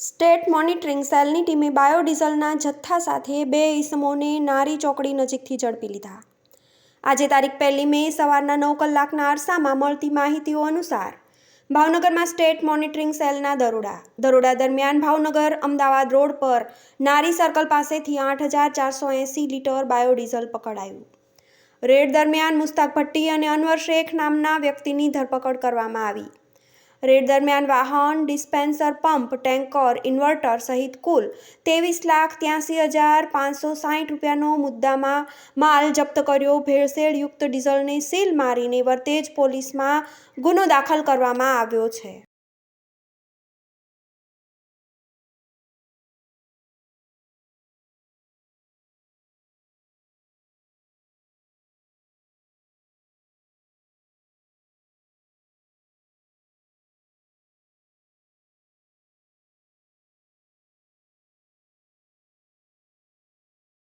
State monitoring સેલની ટીમે બાયોડીઝલના જથ્થા સાથે બે ઈસમોને નારી ચોકડી નજીકથી ઝડપી લીધા. આજે તારીખ પહેલી મે સવારના નવ કલાકના અરસામાં મળતી માહિતીઓ અનુસાર, ભાવનગરમાં સ્ટેટ મોનિટરિંગ સેલના દરોડા. દરોડા દરમિયાન ભાવનગર અમદાવાદ રોડ પર નારી સર્કલ પાસેથી આઠ હજાર ચારસો એંસી લીટર બાયોડીઝલ પકડાયું. રેડ દરમિયાન મુસ્તાક ભટ્ટી અને અનવર શેખ નામના વ્યક્તિની ધરપકડ કરવામાં આવી. રેડ દરમિયાન વાહન, ડિસ્પેન્સર, પંપ, ટેન્કર, ઇન્વર્ટર સહિત કુલ ત્રેવીસ લાખ ત્યાંસી હજાર પાંચસો સાહીઠ રૂપિયાનો મુદ્દામાં માલ જપ્ત કર્યો. ભેળસેળયુક્ત ડીઝલની સીલ મારીને વરતેજ પોલીસમાં ગુનો દાખલ કરવામાં આવ્યો છે.